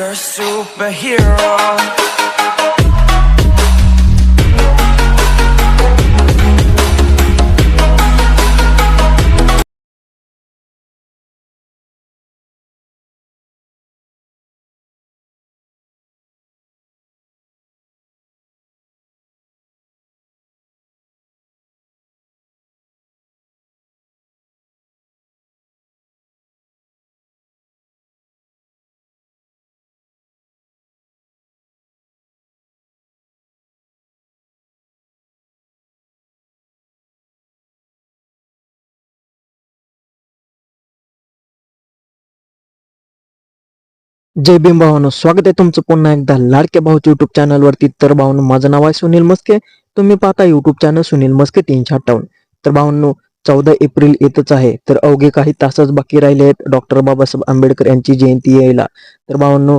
You're a superhero. जय भीम भावानो स्वागत आहे तुमचं पुन्हा एकदा लाडक्या भाऊच्या युट्यूब चॅनल वरती. तर भावानो माझं नाव आहे सुनील मस्के. तुम्ही पाहता युट्यूब चॅनल सुनील मस्के तीनशे अठ्ठावन्न तर भावांनो चौदा एप्रिल येतच आहे. तर अवघे काही तासच बाकी राहिले आहेत. डॉक्टर बाबासाहेब आंबेडकर यांची जयंती यायला. तर भावांनो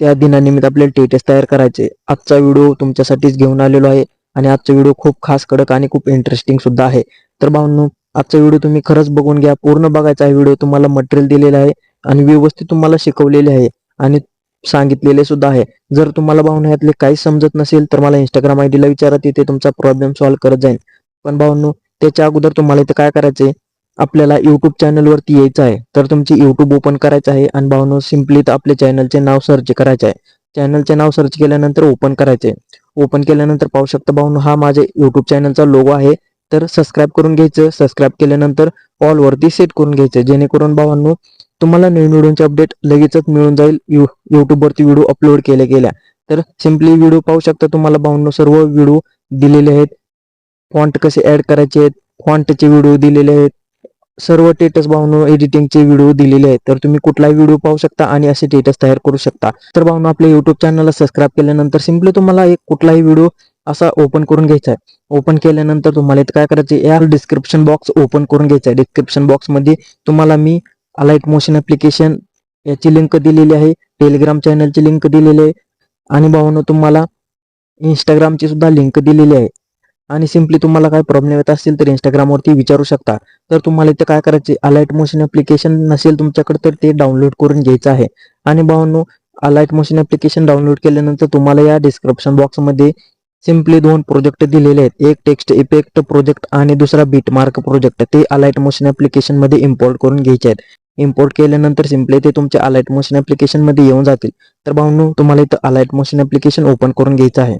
त्या दिनानिमित्त आपल्याला टेटेस तयार करायचे. आजचा व्हिडिओ तुमच्यासाठीच घेऊन आलेलो आहे. आणि आजचा व्हिडिओ खूप खास कडक आणि खूप इंटरेस्टिंग सुद्धा आहे. तर भावांनो आजचा व्हिडिओ तुम्ही खरंच बघून घ्या. पूर्ण बघायचा व्हिडिओ तुम्हाला मटेरियल दिलेला आहे. आणि व्यवस्थित तुम्हाला शिकवलेले आहे आणि सांगितलेले सुद्धा आहे. जर तुम्हाला भावना यातले काही समजत नसेल तर मला इंस्टाग्राम आय डीला विचारा तिथे तुमचा प्रॉब्लेम सॉल्व्ह करत जाईल पण भावनो त्याच्या अगोदर तुम्हाला इथे काय करायचंय? आपल्याला युट्यूब चॅनलवरती यायचं आहे. तर तुमची युट्यूब ओपन करायचं आहे आणि भावनो सिम्पली तर आपल्या चॅनलचे नाव सर्च करायचे आहे. चॅनलचे नाव सर्च केल्यानंतर ओपन करायचे ओपन केल्यानंतर पाहू शकता भावनो हा माझ्या युट्यूब चॅनलचा लोगो आहे. तर सबस्क्राईब करून घ्यायचं. सबस्क्राईब केल्यानंतर ऑलवरती सेट करून घ्यायचं जेणेकरून भावांनो तुम्हाला नवीन व्हिडिओचे अपडेट लगेचच मिळून जाईल. यू यूट्यूबवरती व्हिडिओ अपलोड केले गेल्या. तर सिम्पली व्हिडिओ पाहू शकता तुम्हाला भावनो सर्व व्हिडिओ दिलेले आहेत. फॉन्ट कसे ऍड करायचे आहेत फॉन्टचे व्हिडिओ दिलेले आहेत. सर्व टेटस भावनो एडिटिंगचे व्हिडिओ दिलेले आहेत. तर तुम्ही कुठलाही व्हिडिओ पाहू शकता आणि असे टेटस तयार करू शकता. तर भावनो आपल्या युट्यूब चॅनलला सबस्क्राईब केल्यानंतर सिम्पली तुम्हाला एक कुठलाही व्हिडिओ असा ओपन करून घ्यायचा आहे. ओपन केल्यानंतर तुम्हाला इथं काय करायचं या डिस्क्रिप्शन बॉक्स ओपन करून घ्यायचा आहे. डिस्क्रिप्शन बॉक्समध्ये तुम्हाला मी अलाइट मोशन ऍप्लिकेशन याची लिंक दिलेली आहे. टेलिग्राम चॅनलची लिंक दिलेली आहे. आणि भावानो तुम्हाला इंस्टाग्रामची सुद्धा लिंक दिलेली आहे. आणि सिम्पली तुम्हाला काय प्रॉब्लेम येत असतील तर इंस्टाग्रामवरती विचारू शकता. तर तुम्हाला इथे काय करायचे अलाइट मोशन ऍप्लिकेशन नसेल तुमच्याकडे तर ते डाउनलोड करून घ्यायचं आहे. आणि भावांनो अलाइट मोशन ऍप्लिकेशन डाउनलोड केल्यानंतर तुम्हाला या डिस्क्रिप्शन बॉक्समध्ये सिम्पली दोन प्रोजेक्ट दिलेले आहेत. एक टेक्स्ट इफेक्ट प्रोजेक्ट आणि दुसरा बीट मार्क प्रोजेक्ट ते अलाइट मोशन ऍप्लिकेशनमध्ये इम्पोर्ट करून घ्यायचे आहेत. इम्पोर्ट केल्यानंतर सिम्पली ते तुमच्या अलाइट मोशन ऍप्लिकेशनमध्ये येऊन जातील. तर भाऊनो तुम्हाला इथं अलाइट मोशन ऍप्लिकेशन ओपन करून घ्यायचं आहे.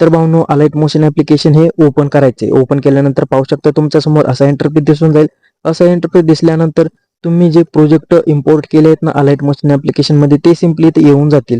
तर भाऊनो अलाइट मोशन ऍप्लिकेशन हे ओपन करायचे ओपन केल्यानंतर पाहू शकता तुमच्यासमोर असा इंटरफेस दिसून जाईल. असा इंटरफेस दिसल्यानंतर तुम्ही जे प्रोजेक्ट इम्पोर्ट केले आहेत ना अलाइट मोशन ऍप्लिकेशनमध्ये ते सिम्पली इथे येऊन जातील.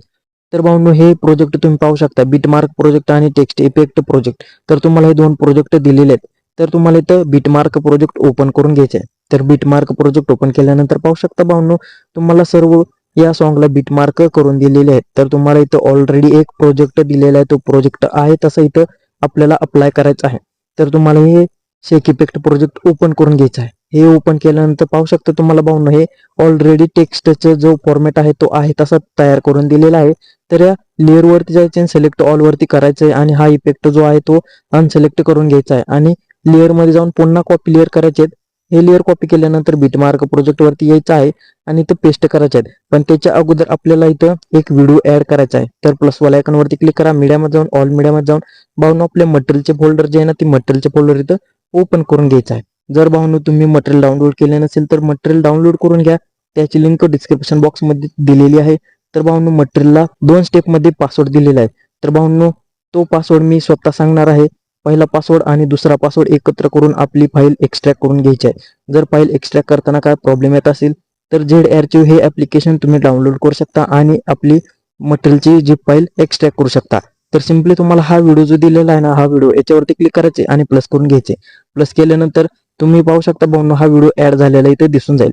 तर भाऊनो हे प्रोजेक्ट तुम्ही पाहू शकता. बिटमार्क प्रोजेक्ट आणि टेक्स्ट इफेक्ट प्रोजेक्ट तर तुम्हाला हे दोन प्रोजेक्ट दिलेले आहेत. तर तुम्हाला इथं बिटमार्क प्रोजेक्ट ओपन करून घ्यायचे आहे तर बीटमार्क प्रोजेक्ट ओपन केल्यानंतर पाहू शकता भावनो तुम्हाला सर्व या सॉन्गला बीटमार्क करून दिलेले आहेत. तर तुम्हाला इथं ऑलरेडी एक प्रोजेक्ट दिलेला आहे तो प्रोजेक्ट आहे तसं इथं आपल्याला अप्लाय करायचा आहे. तर तुम्हाला हे शेक इफेक्ट प्रोजेक्ट ओपन करून घ्यायचं आहे. हे ओपन केल्यानंतर पाहू शकता तुम्हाला भावनो हे ऑलरेडी टेक्स्टचा जो फॉर्मॅट आहे तो आहे तसा तयार करून दिलेला आहे. तर या लेअर वरती जायचे आणि सिलेक्ट ऑल वरती करायचं आहे आणि हा इफेक्ट जो आहे तो अनसिलेक्ट करून घ्यायचा आहे. आणि लेअरमध्ये जाऊन पुन्हा कॉपी लेअर करायचे आहेत. हे लेअर कॉपी केल्यानंतर बीटमार्क प्रोजेक्ट वरती यायचं आहे आणि इथं पेस्ट करायचे आहेत. पण त्याच्या अगोदर आपल्याला इथं एक व्हिडिओ ऍड करायचा आहे. तर प्लस वाला आयकॉन वरती क्लिक करा मीडियामध्ये जाऊन ऑल मीडियामध्ये जाऊन भावनो आपल्या मटेरियलचे फोल्डर जे आहे ना ते मटेरियलचे फोल्डर इथं ओपन करून घ्यायचं आहे. जर भाऊन तुम्ही मटेरियल डाउनलोड केले नसेल तर मटेरियल डाउनलोड करून घ्या. त्याची लिंक डिस्क्रिप्शन बॉक्समध्ये दिलेली आहे. तर भाऊन मटेरियलला दोन स्टेपमध्ये पासवर्ड दिलेला आहे. तर भाऊन तो पासवर्ड मी स्वतः सांगणार आहे. पहिला पासवर्ड आणि दुसरा पासवर्ड एकत्र करून आपली फाईल एक्स्ट्रॅक्ट करून घ्यायची आहे. जर फाईल एक्स्ट्रॅक्ट करताना काय प्रॉब्लेम येत असेल तर झेड एअरची हे ऍप्लिकेशन तुम्ही डाउनलोड करू शकता आणि आपली मटेरियलची जी फाईल एक्स्ट्रॅक्ट करू शकता. तर सिम्पली तुम्हाला हा व्हिडिओ जो दिलेला आहे ना हा व्हिडिओ याच्यावरती क्लिक करायचे आणि प्लस करून घ्यायचे. प्लस केल्यानंतर तुम्ही पाहू शकता भावनो हा व्हिडिओ ऍड झालेला इथे दिसून जाईल.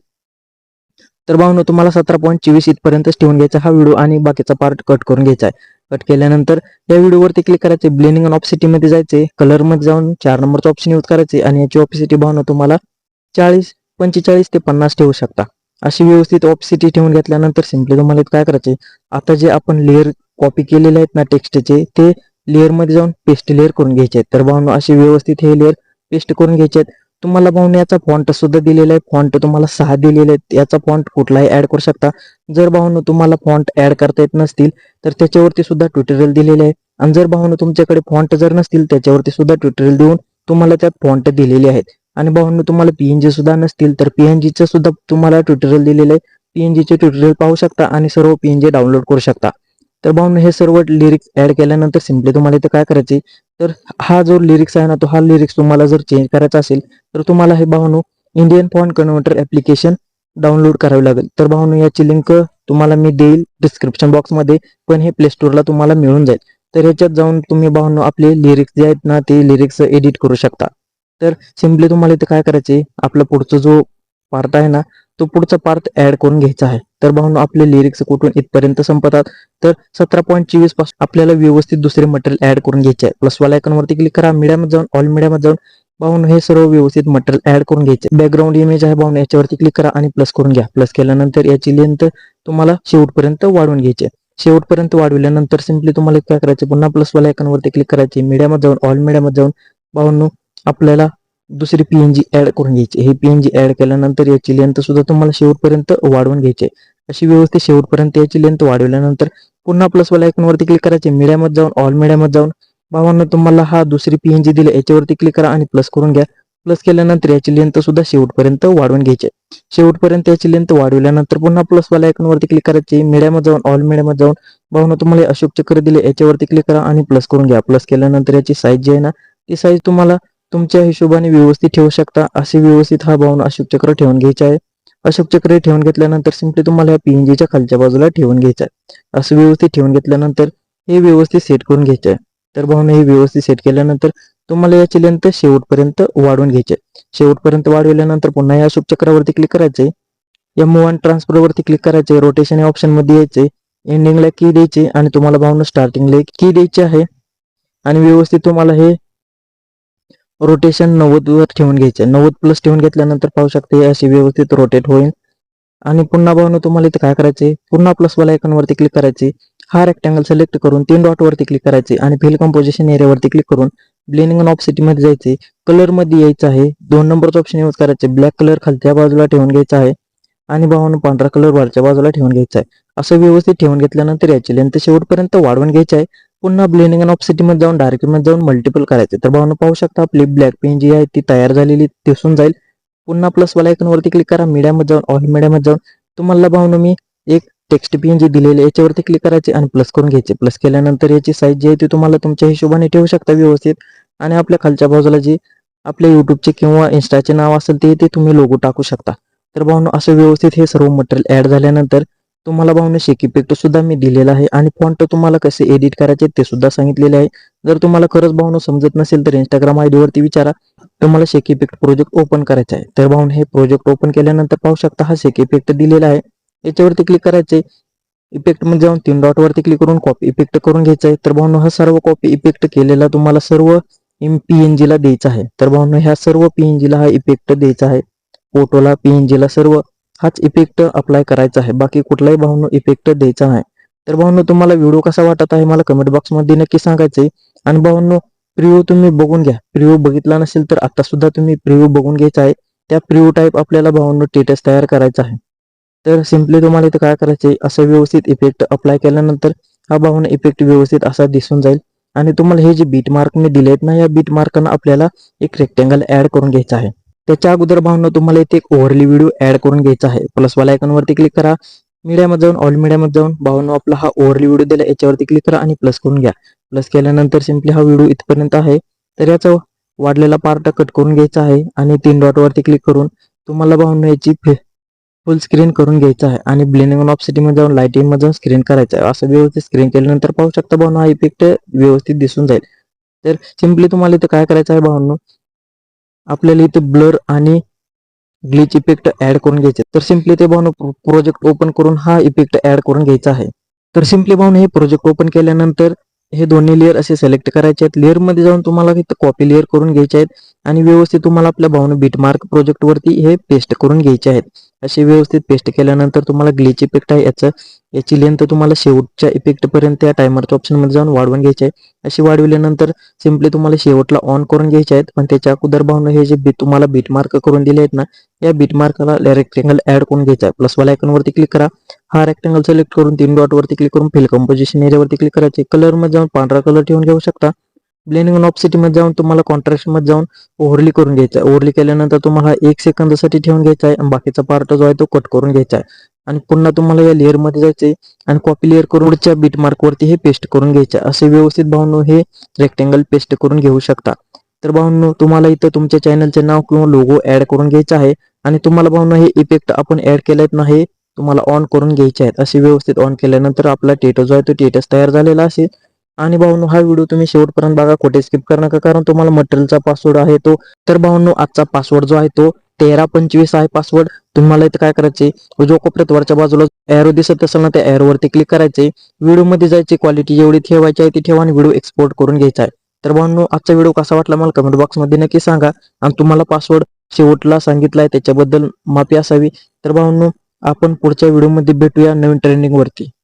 तर भावनो तुम्हाला सतरा पॉईंट चोवीस इथपर्यंतच ठेवून घ्यायचा हा व्हिडिओ आणि बाकीचा पार्ट कट करून घ्यायचा आहे. कट केल्यानंतर या व्हिडिओवरती क्लिक करायचे ब्लेनिंग अँड ऑप्सिटी मध्ये जायचे कलरमध्ये जाऊन चार नंबरचं ऑप्शन यूज करायचे आणि याची ऑप्सिटी भावना तुम्हाला चाळीस पंचेचाळीस ते पन्नास ठेवू शकता. अशी व्यवस्थित ऑप्सिटी ठेवून घेतल्यानंतर सिम्पली तुम्हाला काय करायचे आता जे आपण लेअर कॉपी केलेले आहेत ना टेक्स्टचे ते लेअरमध्ये जाऊन पेस्ट लेअर करून घ्यायचे आहेत. तर भावना असे व्यवस्थित हे लेअर पेस्ट करून घ्यायचे आहेत. तुम्हाला भाऊन याचा फॉन्ट सुद्धा दिलेला आहे. फॉन्ट तुम्हाला सहा दिलेले आहेत. याचा फॉन्ट कुठलाही ऍड करू शकता. जर भाऊन तुम्हाला फॉन्ट ऍड करता येत नसतील तर त्याच्यावरती सुद्धा ट्युटोरियल दिलेले आहे. आणि जर भाऊन तुमच्याकडे फॉन्ट जर नसतील त्याच्यावरती सुद्धा ट्युटोरियल देऊन तुम्हाला त्यात फॉन्ट दिलेले आहेत. आणि भाऊन तुम्हाला पीएनजी सुद्धा नसतील तर पीएनजीचं सुद्धा तुम्हाला ट्युटोरियल दिलेलं आहे. पीएनजीचे ट्युटोरियल पाहू शकता आणि सर्व पीएनजी डाउनलोड करू शकता. तर भाऊन हे सर्व लिरिक्स ऍड केल्यानंतर सिम्पली तुम्हाला इथे काय करायचे तर हा जो लिरिक्स आहे ना तो हा लिरिक्स तुम्हाला जर चेंज करायचा असेल तर तुम्हाला हे भावनो Indian font converter application download करावी लागेल. तर भावनो याची लिंक तुम्हाला मी देईल डिस्क्रिप्शन बॉक्समध्ये पण हे प्ले स्टोअरला तुम्हाला मिळून जाईल. तर याच्यात जाऊन तुम्ही भावनो आपले लिरिक्स जे आहेत ना ते लिरिक्स एडिट करू शकता. तर सिम्पली तुम्हाला इथे काय करायचे आपला पुढचा जो पार्ट आहे ना तो पुढचा पार्ट ऍड करून घ्यायचा आहे. तर भावनो आपले लिरिक्स कुठून इथपर्यंत संपतात? तर सतरा पॉईंट चोवीसपासून आपल्याला व्यवस्थित दुसरे मटेरियल ऍड करून घ्यायचे आहे. प्लस वाला आयकॉनवरती क्लिक करा मीडियामध्ये जाऊन ऑल मीडियामध्ये जाऊन भाऊन हे सर्व व्यवस्थित मटेरियल ऍड करून घ्यायचे बॅकग्राऊंड इमेज आहे भाऊन याच्यावरती क्लिक करा आणि प्लस करून घ्या. प्लस केल्यानंतर याची लेंथ तुम्हाला शेवटपर्यंत वाढवून घ्यायची आहे. शेवटपर्यंत वाढविल्यानंतर सिम्पली तुम्हाला काय करायचे पुन्हा प्लस वाला आयकॉनवरती क्लिक करायचे मीडियामध्ये जाऊन ऑल मीडियामध्ये जाऊन भाऊन आपल्याला दुसरी पीएनजी ऍड करून घ्यायची. हे पीएनजी ऍड केल्यानंतर याची लेंथ सुद्धा तुम्हाला शेवटपर्यंत वाढवून घ्यायची आहे. अशी व्यवस्थित शेवटपर्यंत याची लेंथ वाढवल्यानंतर पुन्हा प्लस वाला वरती क्लिक करायचे मीडियामध्ये जाऊन ऑल मीडियामध्ये जाऊन. भावांना तुम्हाला हा दुसरी पीएनजी दिली याच्यावरती क्लिक करा आणि प्लस करून घ्या. प्लस केल्यानंतर याची लेंथ सुद्धा शेवटपर्यंत वाढवून घ्यायची आहे. शेवटपर्यंत याची लेंथ वाढवल्यानंतर पुन्हा प्लस वाला वरती क्लिक करायची मीडियामध्ये जाऊन ऑल मीडियामध्ये जाऊन. भावना तुम्हाला अशोक चक्र दिले याच्यावरती क्लिक करा आणि प्लस करून घ्या. प्लस केल्यानंतर याची साईज जी आहे ना ती साईज तुम्हाला तुमच्या हिशोबाने व्यवस्थित ठेवू शकता असे व्यवस्थित हा भावना अशोक चक्र ठेवून घ्यायचा आहे. अशोक चक्र ठेवून घेतल्यानंतर सिम्पली तुम्हाला या पीएनजीच्या खालच्या बाजूला ठेवून घ्यायचं आहे. असं व्यवस्थित ठेवून घेतल्यानंतर हे व्यवस्थित सेट करून घ्यायचं आहे. तर भावना हे व्यवस्थित सेट केल्यानंतर तुम्हाला याची लेंथ शेवटपर्यंत वाढवून घ्यायचे शेवटपर्यंत वाढवल्यानंतर पुन्हा या अशोक चक्रावरती क्लिक करायचे या मूव अँड ट्रान्सफर वरती क्लिक करायचे रोटेशन या ऑप्शनमध्ये यायचे एंडिंगला की द्यायचे आणि तुम्हाला भावना स्टार्टिंगला की द्यायची आहे. आणि व्यवस्थित तुम्हाला हे रोटेशन नव्वद वर ठेवून घ्यायचं. नव्वद प्लस ठेवून घेतल्यानंतर पाहू शकते हे अशी व्यवस्थित रोटेट होईल. आणि पुन्हा भावना तुम्हाला इथे काय करायचे पुन्हा प्लस वाला वरती क्लिक करायचे. हा रेक्टँगल सिलेक्ट करून तीन डॉट वरती क्लिक करायचे आणि फिल कंपोजिशन एरियावरती क्लिक करून ब्लेनिंग ऑफ सिटी मध्ये जायचे. कलरमध्ये यायचं आहे. दोन नंबरचं ऑप्शन यूज करायचे. ब्लॅक कलर खालच्या बाजूला ठेवून घ्यायचा आहे. आणि भावानं पांढरा कलर वरच्या बाजूला ठेवून घ्यायचा आहे. असं व्यवस्थित ठेवून घेतल्यानंतर याची लेंथ शेवटपर्यंत वाढवून घ्यायची आहे. पुन्हा ब्लेनिंग ऑफ सिटी मध्ये जाऊन डार्कमध्ये जाऊन मल्टिपल करायचे. तर भावना पाहू शकता आपली ब्लॅक पेन जी आहे ती तयार झालेली दिसून जाईल. पुन्हा प्लस वाला वरती क्लिक करा मीडियामध्ये जाऊन ऑल मीडियामध्ये जाऊन. तुम्हाला भावना मी एक टेक्स्ट पेन जी दिलेली याच्यावरती क्लिक करायचे आणि प्लस करून घ्यायचे. प्लस केल्यानंतर याची साईज जी आहे ती तुम्हाला तुमच्या हिशोबाने ठेवू शकता व्यवस्थित. आणि आपल्या खालच्या बाजूला जी आपल्या युट्यूबचे किंवा इन्स्टाचे नाव असेल ते ते तुम्ही लोगो टाकू शकता. तर भावना असं व्यवस्थित हे सर्व मटेरियल ऍड झाल्यानंतर तुम्हाला भावना शेक इफेक्ट सुद्धा मी दिलेला आहे आणि फॉन्ट तुम्हाला कसे एडिट करायचे ते सुद्धा सांगितलेले आहे. जर तुम्हाला खरंच भावना समजत नसेल तर इंस्टाग्राम आयडी वरती विचारा. तुम्हाला शेक इफेक्ट प्रोजेक्ट ओपन करायचा आहे. तर भावना हे प्रोजेक्ट ओपन केल्यानंतर पाहू शकता हा शेक इफेक्ट दिलेला आहे. याच्यावरती क्लिक करायचे. इफेक्टमध्ये जाऊन तीन डॉट वरती क्लिक करून कॉपी इफेक्ट करून घ्यायचा आहे. तर भावना हा सर्व कॉपी इफेक्ट केलेला तुम्हाला सर्व पीएनजी ला द्यायचा आहे. तर भावना ह्या सर्व पीएनजी ला हा इफेक्ट द्यायचा आहे. फोटोला पीएनजी ला सर्व हाच इफेक्ट अप्लाय करायचा आहे. बाकी कुठलाही भावनो इफेक्ट द्यायचा नाही. तर भावनो तुम्हाला व्हिडिओ कसा वाटत आहे? मला कमेंट बॉक्समध्ये नक्की सांगायचंय. आणि भावनो प्रिव्ह्यू तुम्ही बघून घ्या. प्रिव्ह्यू बघितला नसेल तर आता सुद्धा तुम्ही प्रिव्ह्यू बघून घ्यायचा आहे. त्या प्रिव्ह्यू टाईप आपल्याला भावनो टेटस तयार करायचा आहे. तर सिम्पली तुम्हाला इथे काय करायचे असं व्यवस्थित इफेक्ट अप्लाय केल्यानंतर हा भावना इफेक्ट व्यवस्थित असा दिसून जाईल. आणि तुम्हाला हे जे बीट मार्क मी दिले आहेत ना या बीट मार्कना आपल्याला एक रेक्टँगल ऍड करून घ्यायचा आहे. त्याच्या अगोदर भावना तुम्हाला इथे एक ओव्हरली व्हिडिओ ऍड करून घ्यायचा आहे. प्लस वाला आयकॉनवरती क्लिक करा. मीडियामध्ये जाऊन ऑल मीडियामध्ये जाऊन भावनो आपला हा ओव्हरली व्हिडिओ दिला याच्यावरती क्लिक करा आणि प्लस करून घ्या. प्लस केल्यानंतर सिम्पली हा व्हिडिओ इथपर्यंत आहे. तर याचा वाढलेला पार्ट कट करून घ्यायचा आहे आणि तीन डॉट वरती क्लिक करून तुम्हाला भावना याची फुल स्क्रीन करून घ्यायचा आहे. आणि ब्लेनिंग ऑफ सिटीमध्ये जाऊन लाईटिंगमध्ये जाऊन स्क्रीन करायचं आहे. असं व्यवस्थित स्क्रीन केल्यानंतर पाहू शकता भावनो हा इफेक्ट व्यवस्थित दिसून जाईल. तर सिम्पली तुम्हाला इथं काय करायचं आहे भावनो आपल्याला इथे ब्लर आणि ग्लिच इफेक्ट ऍड करून घ्यायचे. तर सिम्पली ते भावना प्रोजेक्ट ओपन करून हा इफेक्ट ऍड करून घ्यायचा आहे. तर सिम्पली भावना हे प्रोजेक्ट ओपन केल्यानंतर हे दोन्ही लेअर असे सिलेक्ट करायचे आहेत. लेअरमध्ये जाऊन तुम्हाला इथं कॉपी लेअर करून घ्यायचे आहेत. आणि व्यवस्थित तुम्हाला आपल्या भाऊन बीट मार्क प्रोजेक्ट वरती हे पेस्ट करून घ्यायचे आहेत. अशी व्यवस्थित पेस्ट केल्यानंतर तुम्हाला ग्लिच इफेक्ट आहे. याचं याची लेंथ तुम्हाला शेवटच्या इफेक्ट पर्यंत या टायमरच्या ऑप्शनमध्ये जाऊन वाढवून घ्यायची आहे. अशी वाढविल्यानंतर सिम्पली तुम्हाला शेवटला ऑन करून घ्यायचे आहेत. पण त्याच्या अगोदर भावना हे जे बीट तुम्हाला बीट मार्क करून दिले आहेत ना या बीट मार्कला रेक्टेंगल ऍड करून घ्यायचा आहे. प्लस वाला आयकॉनवरती क्लिक करा. हा रेक्टेंगल सिलेक्ट करून तीन डॉटवरती क्लिक करून फिल कंपोजिशन एरियावरती क्लिक करायचे. कलरमध्ये जाऊन पांढरा कलर ठेवून घेऊ शकता. ब्लेंडिंग ऑन ऑप्सिटी मध्ये जाऊन तुम्हाला कॉन्ट्रॅक्टमध्ये जाऊन ओव्हरली करून घ्यायचा आहे. ओव्हरली केल्यानंतर तुम्हाला एक सेकंदासाठी ठेवून घ्यायचा आहे आणि बाकीचा पार्ट जो आहे तो कट करून घ्यायचा आहे. आणि पुन्हा तुम्हाला या लेअरमध्ये जायचे आणि कॉपी लेअर करूनच्या बीट मार्क वरती हे पेस्ट करून घ्यायचे असे व्यवस्थित भावनो हे रेक्टेंगल पेस्ट करून घेऊ शकता. तर भावनो तुम्हाला इथं तुमच्या चॅनलचे नाव किंवा लोगो ऍड करून घ्यायचा आहे. आणि तुम्हाला भावनो हे इफेक्ट आपण ऍड केलेत नाही तुम्हाला ऑन करून घ्यायचे आहेत. असे व्यवस्थित ऑन केल्यानंतर आपला टेटो जो आहे तो टेटस तयार झालेला असेल. आणि भाऊनो हा व्हिडिओ तुम्ही शेवटपर्यंत बघा. कुठे स्किप करू नका कारण तुम्हाला मटेरियलचा पासवर्ड आहे तो. तर भाऊनो आजचा पासवर्ड जो आहे तो तेरा पंचवीस आहे पासवर्ड तुम्हाला इथं काय करायचे जो कोपऱ्यात वरच्या बाजूला एरो दिसत असेल ना त्या एरो वरती क्लिक करायचे व्हिडिओमध्ये जायची क्वालिटी जेवढी ठेवायची आहे ती ठेवा आणि व्हिडिओ एक्सपोर्ट करून घ्यायचा आहे. तर भावनो आजचा व्हिडिओ कसा वाटला मला कमेंट बॉक्समध्ये नक्की सांगा. आणि तुम्हाला पासवर्ड शेवटला सांगितलाय त्याच्याबद्दल माफी असावी. तर भावनो आपण पुढच्या व्हिडिओमध्ये भेटूया नवीन ट्रेनिंग वरती.